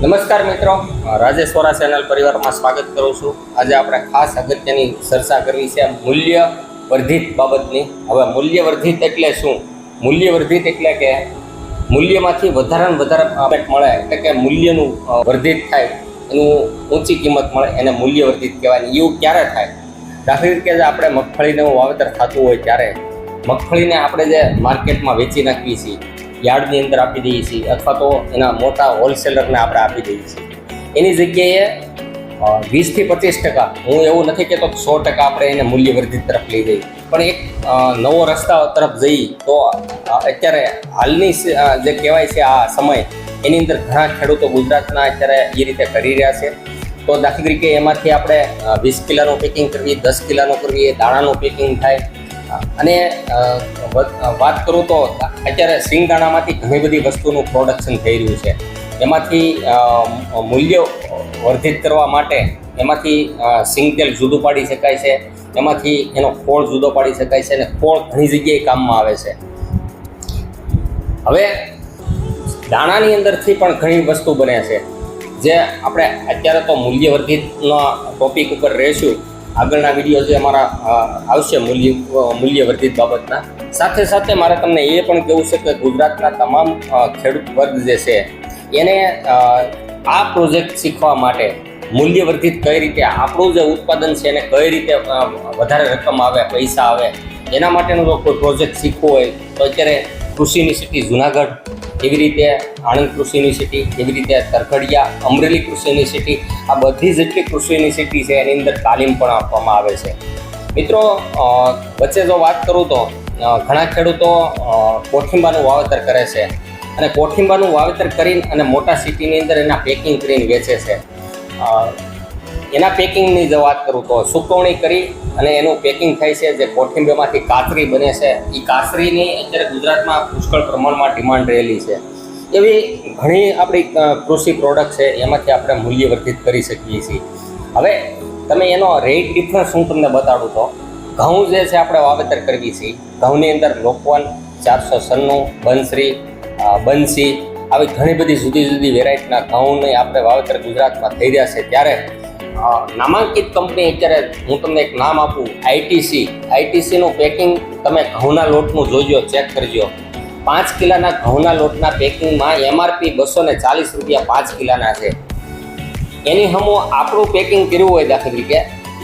નમસ્કાર મિત્રો. રાજેશ્વરા ચેનલ પરિવારમાં સ્વાગત કરું છું. આજે આપણે ખાસ અગત્યની ચર્ચા કરવી છે મૂલ્ય વર્ધિત બાબતની. હવે મૂલ્ય વર્ધિત એટલે શું? મૂલ્ય વર્ધિત એટલે કે મૂલ્યમાંથી વધારાને વધારે આપેટ મળે એટલે કે મૂલ્યનું વર્ધિત થાય, એનું ઊંચી કિંમત મળે, એને મૂલ્ય વર્ધિત કહેવાય. એવું ક્યારે થાય? દાખલા તરીકે આપણે મગફળીનું વાવેતર થતું હોય ત્યારે મગફળીને આપણે જે માર્કેટમાં વેચી નાખીએ છીએ યાર્ડની અંદર આપી દઈએ છીએ અથવા તો એના મોટા હોલસેલરને આપણે આપી દઈએ છીએ. એની જગ્યાએ વીસથી પચીસ ટકા, હું એવું નથી કહેતો કે સો ટકા આપણે એને મૂલ્યવર્ધિત તરફ લઈ જઈએ. પણ એક નવો રસ્તા તરફ જઈએ તો અત્યારે હાલની જે કહેવાય છે આ સમય, એની અંદર ઘણા ખેડૂતો ગુજરાતના અત્યારે એ રીતે કરી રહ્યા છે. તો દાખલા તરીકે એમાંથી આપણે વીસ કિલોનું પેકિંગ કરવી, દસ કિલોનું કરવી દાણાનું પેકિંગ થાય અને વાત કરું તો અત્યારે સિંગદાણામાંથી ઘણી બધી વસ્તુનું પ્રોડક્શન થઈ રહ્યું છે. એમાંથી મૂલ્ય વર્ધિત કરવા માટે એમાંથી સિંગતેલ સિંગ તેલ જુદું પાડી શકાય છે. એમાંથી એનો ખોળ જુદો પાડી શકાય છે અને ખોળ ઘણી જગ્યાએ કામમાં આવે છે. હવે, દાણાની અંદરથી પણ ઘણી વસ્તુ બને છે. જે આપણે અત્યારે તો મૂલ્યવર્ધિતના ટોપિક ઉપર રહીશું. આગળના વીડિયો જે અમારા આવશે મૂલ્ય મૂલ્યવર્ધિત બાબતના. સાથે સાથે મારે તમને એ પણ કહેવું છે કે ગુજરાતના તમામ ખેડૂત વર્ગ જે છે, એને આ પ્રોજેક્ટ શીખવા માટે મૂલ્યવર્ધિત કઈ રીતે, આપણું જે ઉત્પાદન છે એને કઈ રીતે વધારે રકમ આવે, પૈસા આવે, એના માટેનો જો કોઈ પ્રોજેક્ટ શીખવો હોય, તો અત્યારે કૃષિ યુનિવર્સિટી જુનાગઢ એવી રીતે આણંદ કૃષિ યુનિવર્સિટી એવી રીતે તરખડિયા, અમરેલી કૃષિ યુનિવર્સિટી, આ બધી જેટલી કૃષિ યુનિવર્સિટી છે, એની અંદર તાલીમ પણ આપવામાં આવે છે. મિત્રો વચ્ચે જો વાત કરું તો ઘણા ખેડૂતો કોઠિંબાનું વાવેતર કરે છે. અને કોઠિંબાનું વાવેતર કરીને અને મોટા સિટીની અંદર એના પેકિંગ કરીને વેચે છે. એના પેકિંગની જો વાત કરું તો સુકવણી કરી અને એનું પેકિંગ થાય છે જે કોઠિંબીમાંથી કાતરી બને છે. એ કાતરીની અત્યારે ગુજરાતમાં પુષ્કળ પ્રમાણમાં ડિમાન્ડ રહેલી છે. એવી ઘણી આપણી કૃષિ પ્રોડક્ટ છે, એમાંથી આપણે મૂલ્યવર્ધિત કરી શકીએ છીએ. હવે તમે એનો રેટ ડિફરન્સ હું તમને બતાડું તો, ઘઉં જે છે આપણે વાવેતર કરવી છીએ ઘઉંની અંદર લોકવન, ચારસો સન્નું, બંસરી બંસી, આવી ઘણી બધી જુદી જુદી વેરાયટીના ઘઉંની આપણે વાવેતર ગુજરાતમાં થઈ રહ્યા છે. ત્યારે નામાંકિત કંપની અત્યારે હું તમને એક નામ આપું આઈટીસી આઈટીસીનું પેકિંગ તમે ઘઉંના લોટનું જોજો ચેક કરજો. પાંચ કિલોના ઘઉંના લોટના પેકિંગમાં એમઆરપી બસો ને ચાલીસ રૂપિયા પાંચ કિલોના છે. એની હમો આપણું પેકિંગ કર્યું હોય દાખલા તરીકે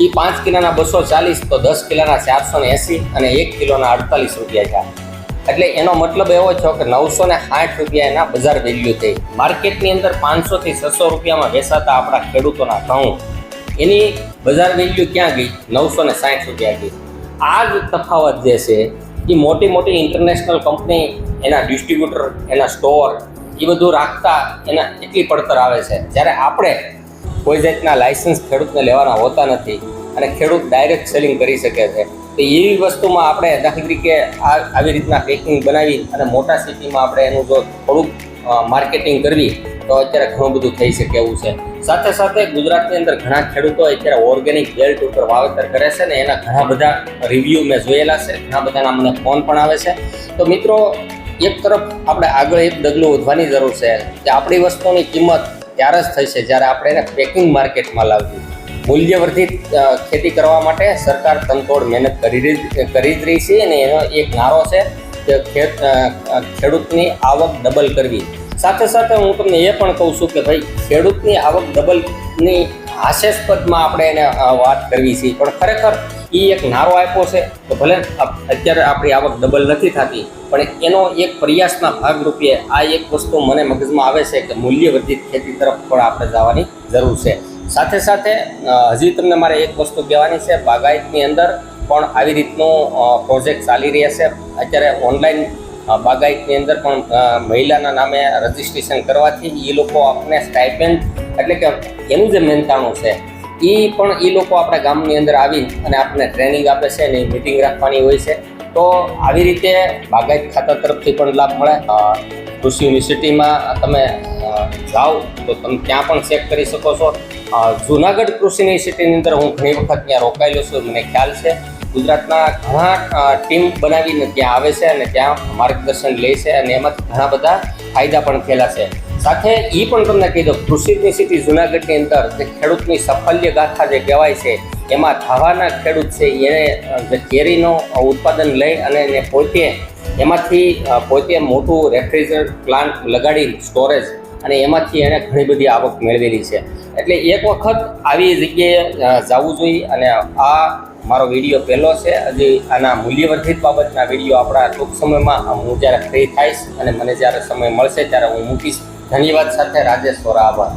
એ પાંચ કિલોના બસો ચાલીસ, તો દસ કિલોના ચારસો ને એંસી અને એક કિલોના અડતાલીસ રૂપિયા છે. એટલે એનો મતલબ એવો થયો કે નવસો ને સાઠ રૂપિયા એના બજાર વેલ્યુ થઈ. માર્કેટની અંદર પાંચસોથી છસો રૂપિયામાં વેચાતા આપણા ખેડૂતોના ઘઉં એની બજાર વેલ્યુ ક્યાં ગઈ? નવસો ને સાઠ રૂપિયા ગઈ. આ જ તફાવત જે છે, એ મોટી મોટી ઇન્ટરનેશનલ કંપની એના ડિસ્ટ્રીબ્યુટર એના સ્ટોર એ બધું રાખતા એના એટલી પડતર આવે છે. જ્યારે આપણે કોઈ જાતના લાઇસન્સ ખેડૂતને લેવાના હોતા નથી અને ખેડૂત ડાયરેક્ટ સેલિંગ કરી શકે છે, તો એવી વસ્તુમાં આપણે દાખલા તરીકે આ આવી રીતના પેકિંગ બનાવી અને મોટા સિટીમાં આપણે એનું જો થોડુંક માર્કેટિંગ કરવી, તો અત્યારે ઘણું બધું થઈ શકે એવું છે. સાથે સાથે ગુજરાતની અંદર ઘણા ખેડૂતો અત્યારે ઓર્ગેનિક બેલ્ટ ઉપર વાવેતર કરે છે ને એના ઘણા બધા રિવ્યૂ મેં જોયેલા છે. ઘણા બધાના મને ફોન પણ આવે છે. તો મિત્રો, એક તરફ આપણે આગળ એક ડગલું વધવાની જરૂર છે કે આપણી વસ્તુની કિંમત ત્યારે જ થઈ છે જ્યારે આપણે એને પેકિંગ માર્કેટમાં લાવવી મૂલ્યવર્ધિત ખેતી કરવા માટે સરકાર તનતોડ મહેનત કરી કરી જ રહી છે અને એનો એક નારો છે ખેડૂતની આવક ડબલ કરવી. સાથે સાથે હું તમને એ પણ કહું છું કે ભાઈ, ખેડૂતની આવક ડબલની હાસ્યાસ્પદમાં આપણે એને વાત કરવી છે. પણ ખરેખર એ એક નારો આપ્યો છે તો ભલે અત્યારે આપણી આવક ડબલ નથી થતી, પણ એનો એક પ્રયાસના ભાગરૂપે આ એક વસ્તુ મને મગજમાં આવે છે કે મૂલ્યવર્ધિત ખેતી તરફ પણ આપણે જવાની જરૂર છે. સાથે સાથે હજી તમને મારે એક વસ્તુ કહેવાની છે, બાગાયતની અંદર પણ આવી રીતનો પ્રોજેક્ટ ચાલી રહ્યા છે. અત્યારે ઓનલાઈન બાગાયતની અંદર પણ મહિલાના નામે રજીસ્ટ્રેશન કરવાથી એ લોકો આપણે સ્ટાઇપેન્ડ એટલે કે એનું જે મહેનતાણું છે એ પણ એ લોકો આપણા ગામની અંદર આવી અને આપણને ટ્રેનિંગ આપે છે અને મિટિંગ રાખવાની હોય છે. તો આવી રીતે બાગાયત ખાતા તરફથી પણ લાભ મળે. કૃષિ યુનિવર્સિટીમાં તમે જાઓ તો તમે ત્યાં પણ ચેક કરી શકો છો. જુનાગઢ કૃષિ યુનિવર્સિટીની અંદર હું ઘણી વખત ત્યાં રોકાયેલો છું, મને ખ્યાલ છે. ગુજરાતના ઘણા ટીમ બનાવીને ત્યાં આવે છે અને ત્યાં માર્ગદર્શન લે છે અને એમાંથી ઘણા બધા ફાયદા પણ થયેલા છે. સાથે એ પણ તમને કહી દઉં કૃષિની સિટી જુનાગઢની અંદર જે ખેડૂતની સફલ્ય ગાથા જે કહેવાય છે, એમાં ધાવાના ખેડૂત છે, એને જે કેરીનો ઉત્પાદન લઈ અને એને પોતે એમાંથી પોતે મોટું રેફ્રિજરેટર પ્લાન્ટ લગાડી સ્ટોરેજ અને એમાંથી એણે ઘણી બધી આવક મેળવેલી છે. એટલે એક વખત આવી જગ્યાએ જવું જોઈએ અને આ મારો વીડિયો પહેલો છે. હજી આના મૂલ્યવર્ધિત બાબતના વીડિયો આપણા ટૂંક સમયમાં હું જ્યારે ફ્રી થઈશ અને મને જ્યારે સમય મળશે ત્યારે હું મૂકીશ. ધન્યવાદ સાથે રાજેશ વોરા આભાર.